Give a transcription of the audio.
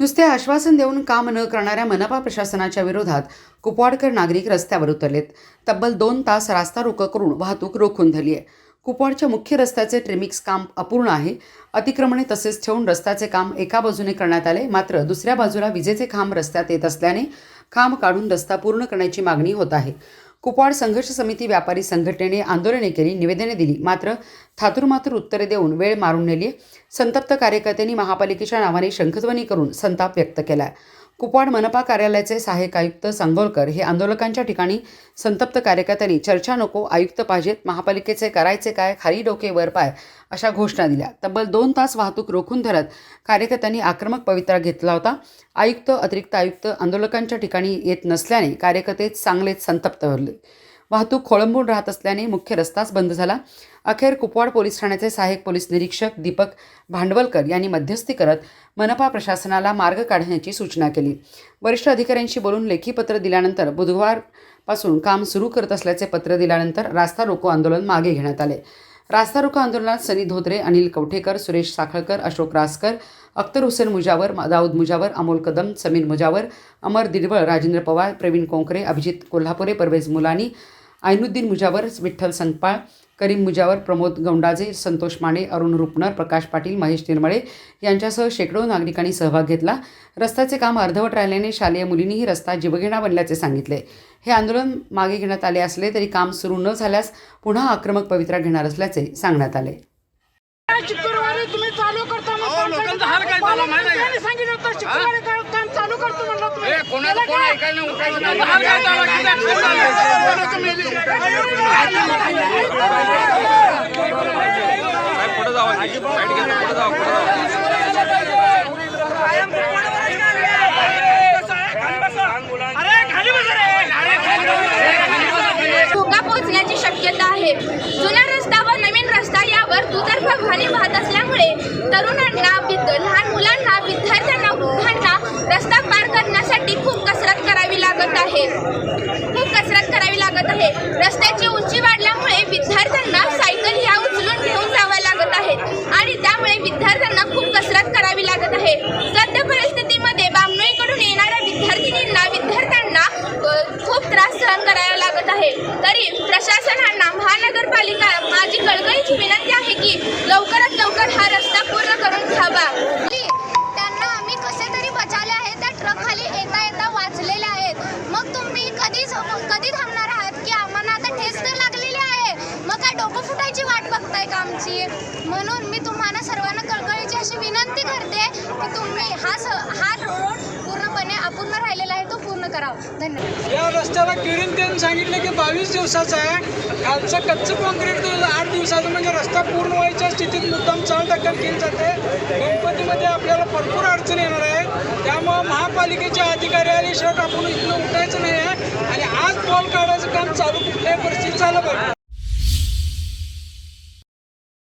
नुसते आश्वासन देऊन काम न करणाऱ्या मनपा प्रशासनाच्या विरोधात कुपवाडकर नागरिक रस्त्यावर उतरलेत. तब्बल दोन तास रास्ता रोको करून वाहतूक रोखून धरली आहे. कुपवाडच्या मुख्य रस्त्याचे ट्रिमिक्स काम अपूर्ण आहे. अतिक्रमणे तसेच ठेवून रस्त्याचे काम एका बाजूने करण्यात आले. मात्र दुसऱ्या बाजूला विजेचे खांब रस्त्यात येत असल्याने खांब काढून रस्ता पूर्ण करण्याची मागणी होत आहे. कुपवाड संघर्ष समिती व्यापारी संघटनेने आंदोलने केली निवेदने दिली. मात्र थातुरमातुर उत्तरे देऊन वेळ मारून नेली. संतप्त कार्यकर्त्यांनी महापालिकेच्या नावाने शंखध्वनी करून संताप व्यक्त केला. कुपवाड मनपा कार्यालयाचे सहाय्यक आयुक्त सांगोलकर हे आंदोलकांच्या ठिकाणी संतप्त कार्यकर्त्यांनी चर्चा नको आयुक्त पाहिजेत महापालिकेचे करायचे काय खाली डोके वर पाय अशा घोषणा दिल्या. तब्बल दोन तास वाहतूक रोखून धरत कार्यकर्त्यांनी आक्रमक पवित्रा घेतला होता. आयुक्त अतिरिक्त आयुक्त आंदोलकांच्या ठिकाणी येत नसल्याने कार्यकर्ते चांगलेच संतप्त भरले वाहतूक खोळंबून राहत असल्याने मुख्य रस्ताच बंद झाला. अखेर कुपवाड पोलीस ठाण्याचे सहाय्यक पोलीस निरीक्षक दीपक भांडवलकर यांनी मध्यस्थी करत मनपा प्रशासनाला मार्ग काढण्याची सूचना केली. वरिष्ठ अधिकाऱ्यांशी बोलून लेखी पत्र दिल्यानंतर बुधवारपासून काम सुरू करत असल्याचे पत्र दिल्यानंतर रास्ता रोको आंदोलन मागे घेण्यात आले. रास्ता रोको आंदोलनात सनी धोत्रे अनिल कवठेकर सुरेश साखळकर अशोक रासकर अख्तर हुसेन मुजावर दाऊद मुजावर अमोल कदम समीर मुजावर अमर दिडवळ राजेंद्र पवार प्रवीण कोंकरे अभिजित कोल्हापुरे परवेज मुलानी ऐनुद्दीन मुजावर विठ्ठल संकपाळ करीम मुजावर प्रमोद गौंडाजे संतोष माने अरुण रुपनर प्रकाश पाटील महेश निर्मळे यांच्यासह शेकडो नागरिकांनी सहभाग घेतला. रस्त्याचे काम अर्धवट राहिल्याने शालेय मुलींनीही रस्ता जीवघेणा बनल्याचे सांगितले. हे आंदोलन मागे घेण्यात आले असले तरी काम सुरू न झाल्यास पुन्हा आक्रमक पवित्रा घेणार असल्याचे सांगण्यात आले. शुक्रवारी तुम्ही चालू करता चालू करतो म्हणलं पुढं जावा. पुढं जावा, पुढं. धोका पोहोचण्याची शक्यता आहे. जुना रस्ता व नवीन रस्ता यावर दुतर्फा वाहने वाहत असल्यामुळे तरुणांना विद लहान मुलांना विद्यार्थ्यांना वृद्धांना रस्ता पार करण्यासाठी खूप कसरत करावी लागत आहे. खूप कसरत करावी लागत आहे. रस्त्याची उंची वाढल्यामुळे विद्यार्थी आमची. म्हणून मी तुम्हाला सर्वांना कळकळीची अशी विनंती करते की तुम्ही हा स हा रोड पूर्णपणे अपूर्ण राहिलेला आहे तो पूर्ण करावा. धन्यवाद. या रस्त्याला किरीन त्यांनी सांगितलं की बावीस दिवसाचा आहे. खालचं कच्चं कॉन्क्रीट आठ दिवसाचं म्हणजे रस्ता पूर्ण व्हायच्या स्थितीत मुद्दाम चाल दखल केली जाते. गणपतीमध्ये आपल्याला भरपूर अडचण येणार आहे. त्यामुळं महापालिकेचे अधिकारी आले शेवट आपण इथनं उठायचं नाही आहे आणि आज बॉल काढायचं काम चालू कुठल्याही परिस्थितीत झालं पाहिजे